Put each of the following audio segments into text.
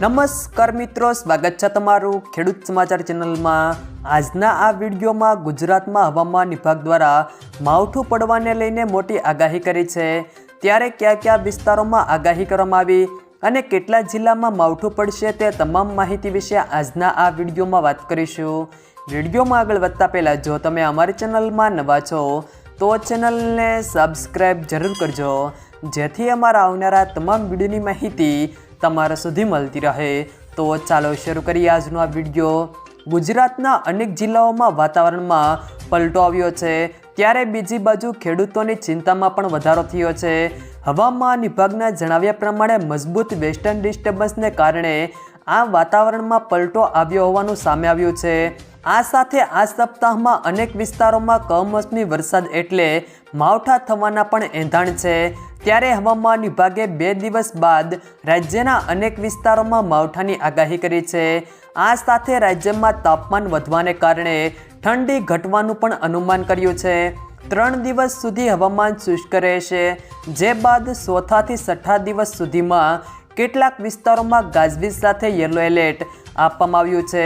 નમસ્કાર મિત્રો, સ્વાગત છે તમારું ખેડૂત સમાચાર ચેનલમાં. આજના આ વિડીયોમાં ગુજરાતમાં હવામાન વિભાગ દ્વારા માવઠું પડવાને લઈને મોટી આગાહી કરી છે. ત્યારે કયા કયા વિસ્તારોમાં આગાહી કરવામાં આવી અને કેટલા જિલ્લામાં માવઠું પડશે તે તમામ માહિતી વિશે આજના આ વિડીયોમાં વાત કરીશું. વિડીયોમાં આગળ વધતા પહેલાં, જો તમે અમારી ચેનલમાં નવા છો, તો ચેનલને સબસ્ક્રાઈબ જરૂર કરજો. જેથી અમારા આવનારા તમામ વિડીયોની માહિતી તમારા સુધી મળતી રહે. તો ચાલો શરૂ કરીએ આજનો આ વીડિયો. ગુજરાતના અનેક જિલ્લાઓમાં વાતાવરણમાં પલટો આવ્યો છે. ત્યારે બીજી બાજુ ખેડૂતોની ચિંતામાં પણ વધારો થયો છે. હવામાન વિભાગના જણાવ્યા પ્રમાણે મજબૂત વેસ્ટર્ન ડિસ્ટર્બન્સને કારણે આ વાતાવરણમાં પલટો આવ્યો હોવાનું સામે આવ્યું છે. આ સાથે આ સપ્તાહમાં અનેક વિસ્તારોમાં કમોસમી વરસાદ એટલે માવઠા થવાના પણ એંધાણ છે. ત્યારે હવામાન વિભાગે બે દિવસ બાદ રાજ્યના અનેક વિસ્તારોમાં માવઠાની આગાહી કરી છે. આ સાથે રાજ્યમાં તાપમાન વધવાને કારણે ઠંડી ઘટવાનું પણ અનુમાન કર્યું છે. ત્રણ દિવસ સુધી હવામાન શુષ્ક રહેશે, જે બાદ ચોથાથી છઠ્ઠા દિવસ સુધીમાં કેટલાક વિસ્તારોમાં ગાજવીજ સાથે યલો એલર્ટ આપવામાં આવ્યું છે.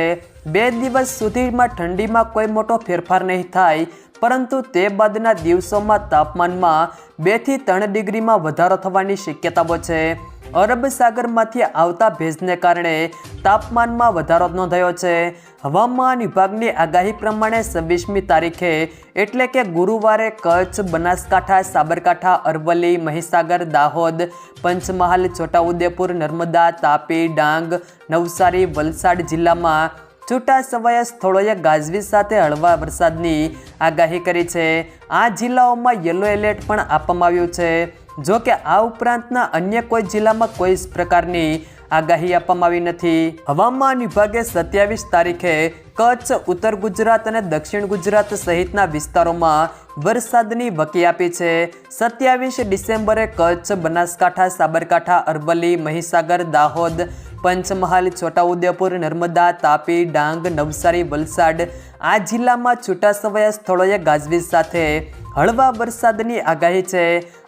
બે દિવસ સુધીમાં ઠંડીમાં કોઈ મોટો ફેરફાર નહીં થાય, પરંતુ તે બાદના દિવસોમાં તાપમાનમાં બેથી ત્રણ ડિગ્રીમાં વધારો થવાની શક્યતાઓ છે. અરબ સાગરમાંથી આવતા ભેજને કારણે તાપમાનમાં વધારો નોંધાયો છે. હવામાન વિભાગની આગાહી પ્રમાણે છવ્વીસમી તારીખે એટલે કે ગુરુવારે કચ્છ, બનાસકાંઠા, સાબરકાંઠા, અરવલ્લી, મહીસાગર, દાહોદ, પંચમહાલ, છોટાઉદેપુર, નર્મદા, તાપી, ડાંગ, નવસારી, વલસાડ જિલ્લામાં છૂટા છવાયા સ્થળોએ ગાજવીજ સાથે હળવા વરસાદની આગાહી કરી છે. આ જિલ્લાઓમાં યલો એલર્ટ પણ આપવામાં આવ્યું છે. જો કે આ ઉપરાંતના અન્ય કોઈ જિલ્લામાં કોઈ જ પ્રકારની આગાહી આપવામાં આવી નથી. હવામાન વિભાગે સત્યાવીસ તારીખે કચ્છ, ઉત્તર ગુજરાત અને દક્ષિણ ગુજરાત સહિતના વિસ્તારોમાં વરસાદની વકી આપી છે. સત્યાવીસ ડિસેમ્બરે કચ્છ, બનાસકાંઠા, સાબરકાંઠા, અરવલ્લી, મહીસાગર, દાહોદ, પંચમહાલ, છોટાઉદેપુર, નર્મદા, તાપી, ડાંગ, નવસારી, વલસાડ આ જિલ્લામાં છૂટાછવાયા સ્થળોએ ગાજવીજ સાથે હળવા વરસાદની આગાહી છે.